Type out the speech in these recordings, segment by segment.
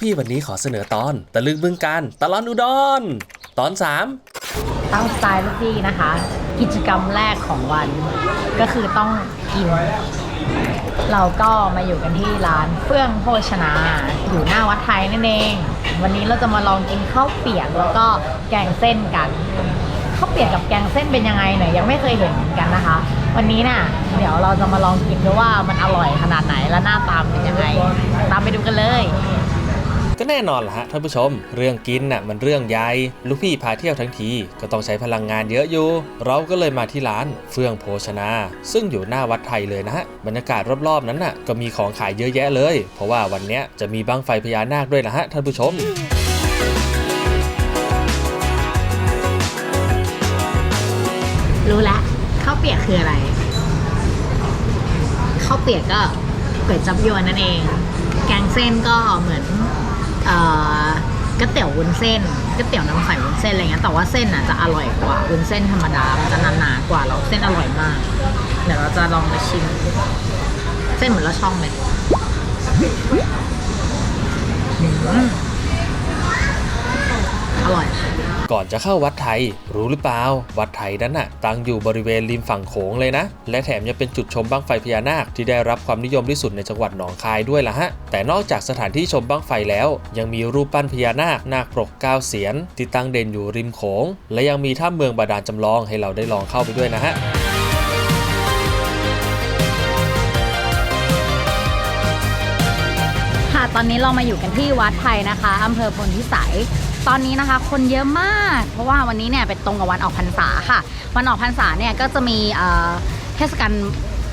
พี่วันนี้ขอเสนอตอน ตะลึงบึงการตะลอนอุดรตอน 3ตามสไตล์ลูกพี่นะคะ กิจกรรมแรกของวัน ก็คือต้องกิน เราก็มาอยู่กันที่ร้านเฟื่องโภชนา อยู่หน้าวัดไทยนั่นเอง วันนี้เราจะมาลองกินข้าวเปียกแล้วก็แกงเส้นกันข้าวเปียกกับแกงเส้นเป็นยังไงเนี่ยยังไม่เคยเห็นเหมือนกันนะคะ วันนี้น่ะเดี๋ยวเราจะมาลองกินดูว่ามันอร่อยขนาดไหนและหน้าตามเป็นยังไง ตามไปดูกันเลย ก็แน่นอนล่ะฮะท่านผู้ชม เรื่องกินน่ะมันเรื่องใหญ่ ลูกพี่พาเที่ยวทั้งที ก็ต้องใช้พลังงานเยอะอยู่ เราก็เลยมาที่ร้านเฟื่องโภชนา ซึ่งอยู่หน้าวัดไทยเลยนะฮะ บรรยากาศรอบๆนั้นน่ะก็มีของขายเยอะแยะเลย เพราะว่าวันนี้จะมีบั้งไฟพญานาคด้วยนะฮะท่านผู้ชมรู้แล้วข้าวเปียกคืออะไรข้าวเปียกก็ก๋วยจับยวนนั่นเอง แกงเส้นก็เหมือน ก๋วยเตี๋ยววุ้นเส้นก๋วยเตี๋ยวน้ำใสวุ้นเส้นอะไรเงี้ยแต่ว่าเส้นอะจะอร่อยกว่าวุ้นเส้นธรรมดามันจะหนาๆกว่าแล้วเส้นอร่อยมาก เดี๋ยวเราจะลองมาชิม เส้นเหมือนเราช่องเลยอืมอร่อย ก่อนจะเข้าวัดไทย รู้หรือเปล่า วัดไทยนั้นน่ะตั้งอยู่บริเวณริมฝั่งโขงเลยนะ และแถมยังเป็นจุดชมบั้งไฟพญานาคที่ได้รับความนิยมที่สุดในจังหวัดหนองคายด้วยล่ะฮะ แต่นอกจากสถานที่ชมบั้งไฟแล้ว ยังมีรูปปั้นพญานาคนาคปรกเก้าเสียนที่ตั้งเด่นอยู่ริมโขง และยังมีถ้ำเมืองบาดาลจำลองให้เราได้ลองเข้าไปด้วยนะฮะค่ะตอนนี้เรามาอยู่กันที่วัดไทยนะคะอำเภอพลพิสัย ตอนนี้นะคะ คนเยอะมาก เพราะว่าวันนี้เนี่ยเป็นตรงกับวันออกพรรษาค่ะ วันออกพรรษาเนี่ยก็จะมีเทศกาล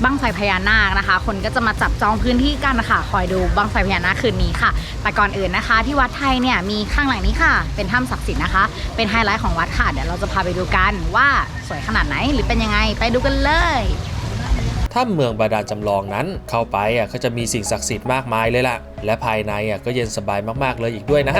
บั้งไฟพญานาคนะคะ คนก็จะมาจับจองพื้นที่กันนะคะคอยดูบั้งไฟพญานาคคืนนี้ค่ะ แต่ก่อนอื่นนะคะ ที่วัดไทยเนี่ยมีข้างหลังนี้ค่ะ เป็นถ้ำศักดิ์สิทธิ์นะคะ เป็นไฮไลท์ของวัดค่ะ เดี๋ยวเราจะพาไปดูกันว่าสวยขนาดไหนหรือเป็นยังไง ไปดูกันเลยถ้ำเมืองบาดาลจำลองนั้นเข้าไปอะก็จะมีสิ่งศักดิ์สิทธิ์มากมายเลยล่ะ และภายในอะก็เย็นสบายมากๆเลยอีกด้วยนะ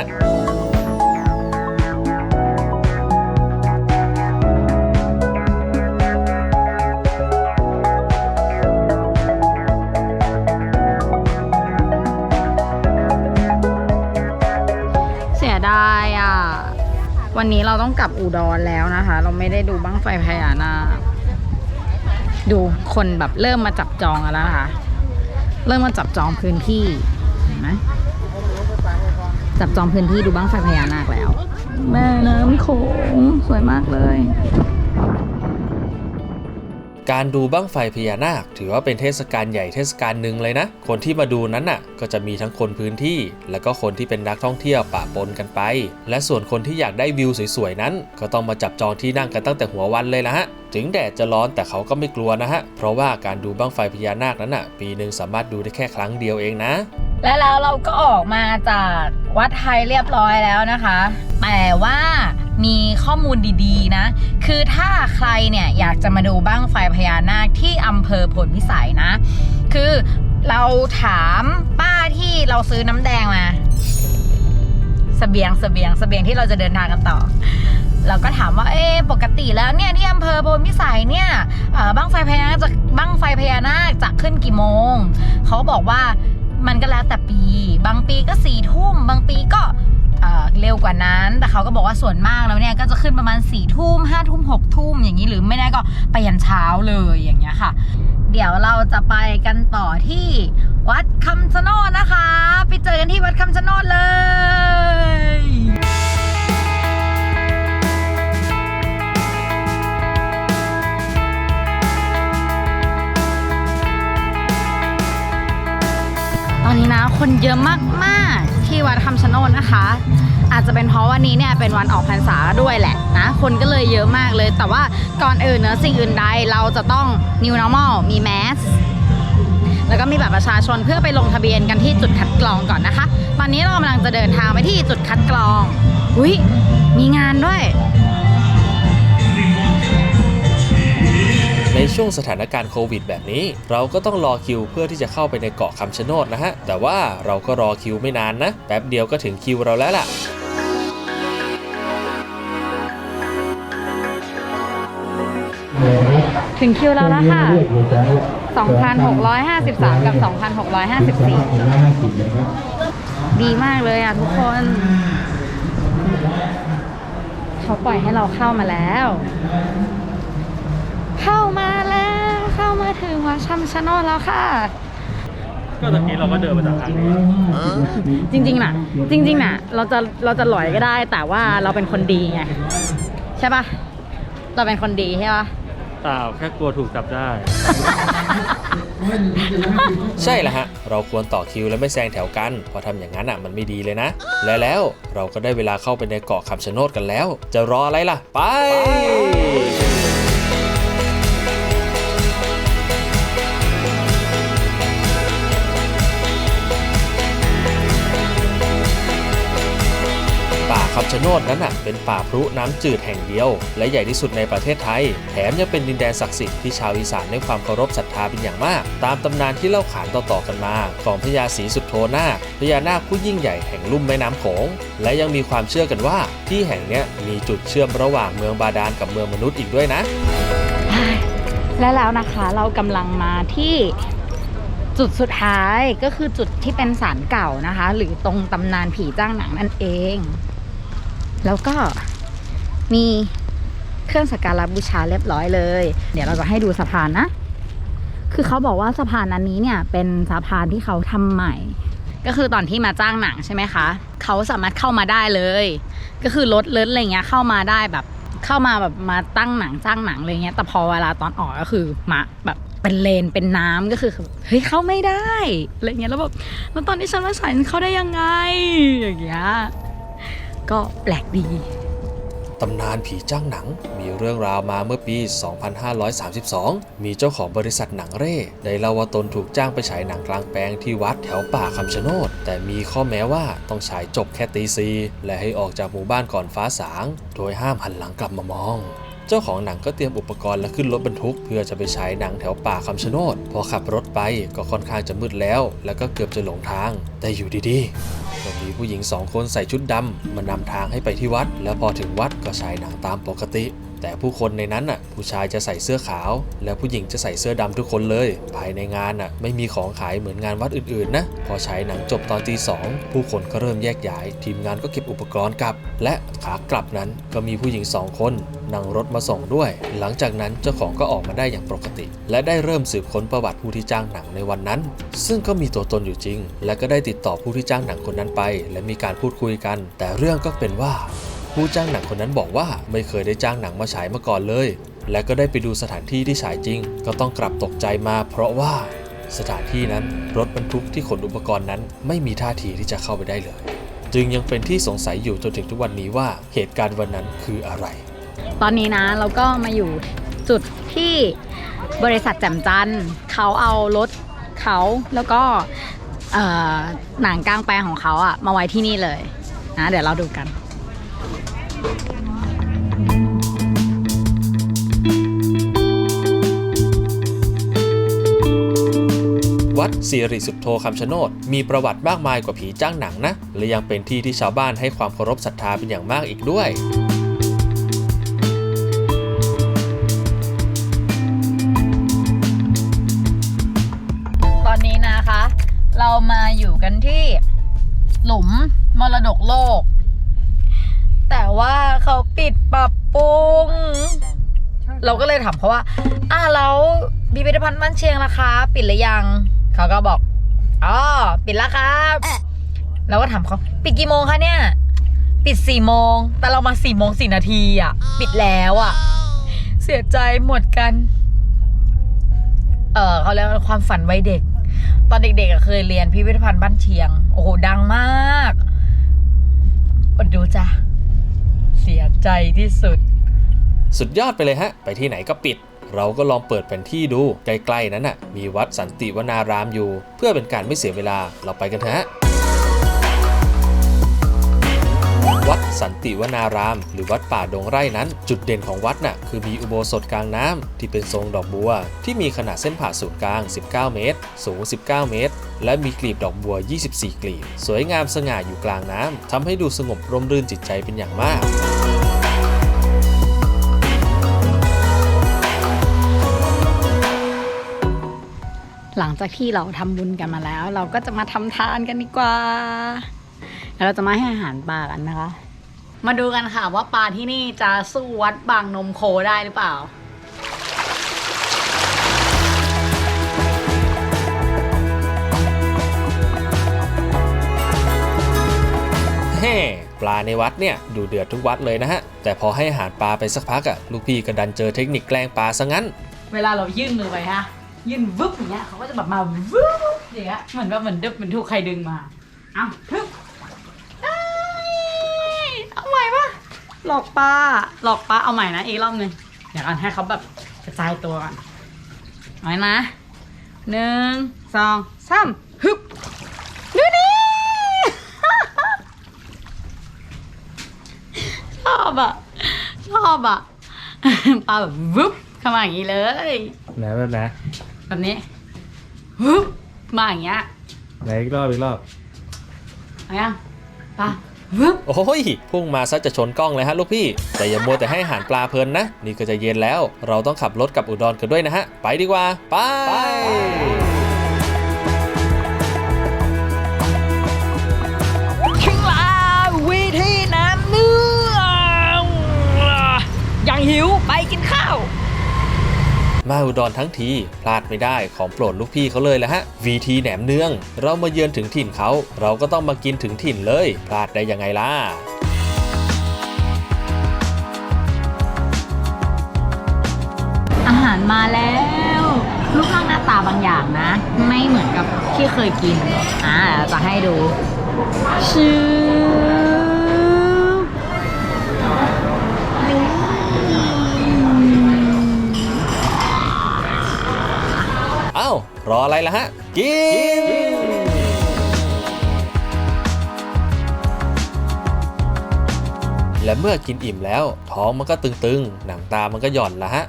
วันนี้เราต้องกลับอุดรแล้วนะคะ เราไม่ได้ดูบ้างไฟพญานาคดูคนแบบเริ่มมาจับจองกันแล้วนะคะ เริ่มมาจับจองพื้นที่เห็นไหมจับจองพื้นที่ดูบ้างไฟพญานาคแล้ว แม่น้ำโขงสวยมากเลย การดูบั้งไฟพญานาค ถือว่าเป็นเทศกาลใหญ่เทศกาลหนึ่งเลยนะ คนที่มาดูนั้นน่ะ ก็จะมีทั้งคนพื้นที่ และก็คนที่เป็นนักท่องเที่ยวปะปนกันไป และส่วนคนที่อยากได้วิวสวยๆนั้น ก็ต้องมาจับจองที่นั่งกันตั้งแต่หัววันเลยนะฮะถึงแดดจะร้อนแต่เขาก็ไม่กลัวนะฮะ เพราะว่าการดูบั้งไฟพญานาคนั้นน่ะ ปีหนึ่งสามารถดูได้แค่ครั้งเดียวเองนะ และแล้วเราก็ออกมาจากวัดไทยเรียบร้อยแล้วนะคะ แต่ว่า มีข้อมูลดีๆนะ คือถ้าใครเนี่ยอยากจะมาดูบ้างไฟพญานาคที่อำเภอพลพิสัยนะ คือเราถามป้าที่เราซื้อน้ำแดงมาสเสบียงสเสบียงสเสบียงที่เราจะเดินทางกันต่อ เราก็ถามว่าเอ๊ปกติแล้วเนี่ยที่อำเภอพลพิสัยเนี่ยบ้างไฟพญานาคจะบ้างไฟพญานาคจะขึ้นกี่โมง เขาบอกว่ามันก็แล้วแต่ปี บางปีก็สี่ทุ่มบางปีก็ เเร็วกว่านั้น แต่เขาก็บอกว่าส่วนมากแล้วเนี่ยก็จะขึ้นประมาณสี่ทุ่มห้าทุ่มหกทุ่มอย่างนี้หรือไม่ได้ก็ไปยันเช้าเลยอย่างเงี้ยค่ะ เดี๋ยวเราจะไปกันต่อที่วัดคำชะโนดนะคะ ไปเจอกันที่วัดคำชะโนดเลยตอนนี้นะคนเยอะมาก ๆ ที่วัดคำชะโนดนะคะ อาจจะเป็นเพราะวันนี้เนี่ยเป็นวันออกพรรษาด้วยแหละนะ คนก็เลยเยอะมากเลย แต่ว่าก่อนอื่นเนอะสิ่งอื่นใดเราจะต้อง new normal มีแมสแล้วก็มีบัตรประชาชนเพื่อไปลงทะเบียนกันที่จุดคัดกรองก่อนนะคะ ตอนนี้เรากำลังจะเดินทางไปที่จุดคัดกรอง อุ้ยมีงานด้วย ในช่วงสถานการณ์โควิดแบบนี้ เราก็ต้องรอคิวเพื่อที่จะเข้าไปในเกาะคำชะโนดนะฮะ แต่ว่าเราก็รอคิวไม่นานนะ แป๊บเดียวก็ถึงคิวเราแล้วล่ะถึงคิวเราแล้วค่ะ 2,653 กับ 2,654 ดีมากเลยอะทุกคน เขาปล่อยให้เราเข้ามาแล้ว เข้ามาแล้ว เข้ามาถึงวัดชัมชะโนดแล้วค่ะ ก็ตะกี้เราก็เดินมาจากทางนี้จริงๆน่ะ จริงๆน่ะ เราจะเราจะหลอยก็ได้ แต่ว่าเราเป็นคนดีไงใช่ปะเราเป็นคนดีใช่ปะ เปล่าแค่กลัวถูกจับได้ ใช่แล้วฮะ เราควรต่อคิวและไม่แซงแถวกันเพอทำอย่างนั้นอะมันไม่ดีเลยนะ และแล้วเราก็ได้เวลาเข้าไปในเกาะคำชะโนดกันแล้ว จะรออะไรล่ะ ไป นดนั้นอะเป็นป่าพรุน้ำจืดแห่งเดียว และใหญ่ที่สุดในประเทศไทย แถมยังเป็นดินแดนศักดิ์สิทธิ์ที่ชาวอีสานให้ความเคารพศรัทธาเป็นอย่างมาก ตามตำนานที่เล่าขานต่อๆกันมา ของพญาศรีสุดโทนาพญานาคผู้ยิ่งใหญ่แห่งลุ่มแม่น้ำโขง และยังมีความเชื่อกันว่า ที่แห่งเนี้ยมีจุดเชื่อมระหว่างเมืองบาดาลกับเมืองมนุษย์อีกด้วยนะ และแล้วนะคะเรากำลังมาที่จุดสุดท้ายก็คือจุดที่เป็นศาลเก่านะคะ หรือตรงตำนานผีจ้างหนังนั่นเอง แล้วก็มีเครื่องสักการะบูชาเรียบร้อยเลย เดี๋ยวเราจะให้ดูสะพานนะ คือเขาบอกว่าสะพานอันนี้เนี่ยเป็นสะพานที่เขาทำใหม่ ก็คือตอนที่มาจ้างหนังใช่ไหมคะ เขาสามารถเข้ามาได้เลย ก็คือรถเลิศอะไรเงี้ยเข้ามาได้แบบเข้ามาแบบมาตั้งหนังจ้างหนังอะไรเงี้ย แต่พอเวลาตอนออกก็คือมาแบบเป็นเลนเป็นน้ำก็คือเฮ้ยเข้าไม่ได้อะไรเงี้ยแล้วแบบแล้วตอนที่ฉันมาใส่เข้าได้ยังไงอย่างเงี้ย ก็แปลกดี ตำนานผีจ้างหนังมีเรื่องราวมาเมื่อปี 2532 มีเจ้าของบริษัทหนังเร่ได้เล่าว่าตนถูกจ้างไปฉายหนังกลางแปลงที่วัดแถวป่าคำชะโนด แต่มีข้อแม้ว่าต้องฉายจบแค่ตีซีและให้ออกจากหมู่บ้านก่อนฟ้าสาง โดยห้ามหันหลังกลับมามอง เจ้าของหนังก็เตรียมอุปกรณ์และขึ้นรถบรรทุก เพื่อจะไปฉายหนังแถวป่าคำชะโนด พอขับรถไปก็ค่อนข้างจะมืดแล้ว แล้วก็เกือบจะหลงทาง แต่อยู่ดีๆก็มีผู้หญิงสองคนใส่ชุดดำมานำทางให้ไปที่วัด แล้วพอถึงวัดก็ฉายหนังตามปกติ แต่ผู้คนในนั้นน่ะผู้ชายจะใส่เสื้อขาว และผู้หญิงจะใส่เสื้อดำทุกคนเลย ภายในงานน่ะไม่มีของขายเหมือนงานวัดอื่นๆนะพอฉายหนังจบตอนตีสองผู้คนก็เริ่มแยกย้าย ทีมงานก็เก็บอุปกรณ์กลับ และขากลับนั้นก็มีผู้หญิงสองคนนั่งรถมาส่งด้วย หลังจากนั้นเจ้าของก็ออกมาได้อย่างปกติ และได้เริ่มสืบค้นประวัติผู้ที่จ้างหนังในวันนั้น ซึ่งก็มีตัวตนอยู่จริง และก็ได้ติดต่อผู้ที่จ้างหนังคนนั้นไป และมีการพูดคุยกัน แต่เรื่องก็เป็นว่า ผู้จ้างหนังคนนั้นบอกว่าไม่เคยได้จ้างหนังมาฉายมาก่อนเลย และก็ได้ไปดูสถานที่ที่ฉายจริง ก็ต้องกลับตกใจมา เพราะว่าสถานที่นั้นรถบรรทุกที่ขนอุปกรณ์นั้น ไม่มีท่าทีที่จะเข้าไปได้เลย จึงยังเป็นที่สงสัยอยู่จนถึงทุกวันนี้ว่าเหตุการณ์วันนั้นคืออะไร ตอนนี้นะเราก็มาอยู่จุดที่บริษัทแจ่มจันทร์เขาเอารถเขาแล้วก็หนังกลางแปลงของเขาอะมาไว้ที่นี่เลยนะเดี๋ยวเราดูกัน วัดสิริสุทโธคำชะโนดมีประวัติมากมายกว่าผีจ้างหนังนะ และยังเป็นที่ที่ชาวบ้านให้ความเคารพศรัทธาเป็นอย่างมากอีกด้วย เราก็เลยถามเขาว่า อ่าแล้วพิพิธภัณฑ์บ้านเชียงล่ะคะ ปิดหรือยัง เขาก็บอก อ๋อ ปิดแล้วครับเราก็ถามเขาปิดกี่โมงคะเนี่ย ปิดสี่โมง แต่เรามาสี่โมงสี่นาทีอะ ปิดแล้วอะ เสียใจหมดกัน เออเขาเรียกว่าความฝันวัยเด็ก ตอนเด็กๆอะเคยเรียนพิพิธภัณฑ์บ้านเชียง โอ้โห ดังมากอดดูจ้ะ เสียใจที่สุด สุดยอดไปเลยฮะ ไปที่ไหนก็ปิด เราก็ลองเปิดแผนที่ดู ใกล้ๆนั้นน่ะ มีวัดสันติวนารามอยู่ เพื่อเป็นการไม่เสียเวลา เราไปกันเถอะฮะวัดสันติวนาราม หรือวัดป่าดงไร่นั้น จุดเด่นของวัดน่ะคือมีอุโบสถกลางน้ำที่เป็นทรงดอกบัว ที่มีขนาดเส้นผ่าศูนย์กลาง 19 เมตร สูง 19 เมตร และมีกลีบดอกบัว 24 กลีบ สวยงามสง่าอยู่กลางน้ำทำให้ดูสงบร่มรื่นจิตใจเป็นอย่างมาก หลังจากที่เราทำบุญกันมาแล้ว เราก็จะมาทำทานกันดีกว่าแล้วเราจะมาให้อาหารปลากันนะคะ มาดูกันค่ะว่าปลาที่นี่จะสู้วัดบางนมโคได้หรือเปล่าเฮ้ปลาในวัดเนี่ยดูเดือดทุกวัดเลยนะฮะ แต่พอให้อาหารปลาไปสักพักอะ่ะลูกพี่ก็ดันเจอเทคนิคแกล้งปลาซะงั้น เวลาเรายื่นมือไปฮะ ยื่นวึบอย่างเงี้ยเขาก็จะแบบมาวึบอย่างเงี้ยเหมือนว่าเหมือนดึบเหมือนถูกใครดึงมาเอ้าฮึบเอ้ยเอาใหม่ปะหลอกปลาหลอกปลาเอาใหม่นะอีกรอบหนึ่งเดี๋ยวก่อนให้เขาแบบกระจายตัวก่อนเอาไว้นะหนึ่งสองสามฮึบดูนี่ ชอบอะชอบอะ ปลาแบบวึบเข้ามาอย่างนี้เลยไหนแบบไหน แบบนี้วึบมาอย่างเงี้ยไหนอีกรอบอีกรอบ เอายังปลาวึบโอ้ยพุ่งมาซะจะชนกล้องเลยฮะลูกพี่ แต่อย่ามัวแต่ให้อาหารปลาเพลินนะ นี่ก็จะเย็นแล้ว เราต้องขับรถกลับอุดรกันด้วยนะฮะ ไปดีกว่า ไป มาอุดรทั้งทีพลาดไม่ได้ของโปรดลูกพี่เขาเลยแหละฮะ VT แหนมเนือง เรามาเยือนถึงถิ่นเขา เราก็ต้องมากินถึงถิ่นเลย พลาดได้ยังไงล่ะอาหารมาแล้วรูปร่างหน้าตาบางอย่างนะ ไม่เหมือนกับที่เคยกินอ่าจะให้ดูชื่อ รออะไรล่ะฮะ กิน และเมื่อกินอิ่มแล้ว ท้องมันก็ตึงๆ หนังตามันก็หย่อนละฮะ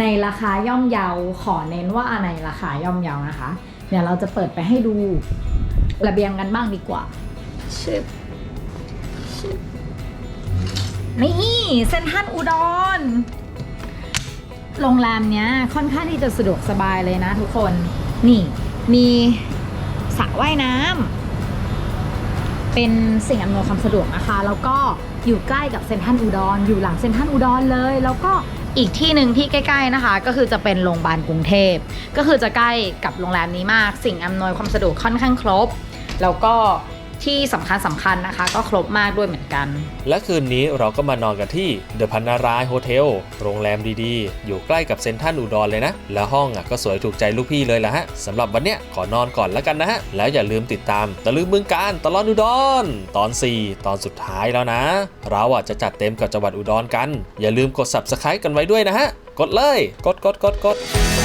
ในราคาย่อมเยาขอเน้นว่าในราคาย่อมเยานะคะ เดี๋ยวเราจะเปิดไปให้ดูระเบียงกันบ้างดีกว่าชึบชึบนี่เซนทรันอุดรโรงแรมเนี้ยค่อนข้างที่จะสะดวกสบายเลยนะทุกคน นี่มีสระว่ายน้ำเป็นสิ่งอำนวยความสะดวกนะคะ แล้วก็อยู่ใกล้กับเซนทรันอุดรอยู่หลังเซนทรันอุดรเลย แล้วก็ อีกที่หนึ่งที่ใกล้ ๆนะคะ ก็คือจะเป็นโรงพยาบาลกรุงเทพ ก็คือจะใกล้กับโรงแรมนี้มาก สิ่งอำนวยความสะดวกค่อนข้างครบ แล้วก็ ที่สำคัญสำคัญนะคะ ก็ครบมากด้วยเหมือนกัน และคืนนี้เราก็มานอนกันที่เดอะพันนารายโฮเทลโรงแรมดีๆ อยู่ใกล้กับเซนทรันอุดรเลยนะ แล้วห้องอะก็สวยถูกใจลูกพี่เลยละฮะสำหรับวันเนี้ยขอนอนก่อนแล้วกันนะฮะ แล้วอย่าลืมติดตามตะลึงเมืองการตลอดอุดร ตอน 4 ตอนสุดท้ายแล้วนะ เราอะจะจัดเต็มกับจังหวัดอุดรกัน อย่าลืมกด subscribe กันไว้ด้วยนะฮะกดเลย กดกดกดกด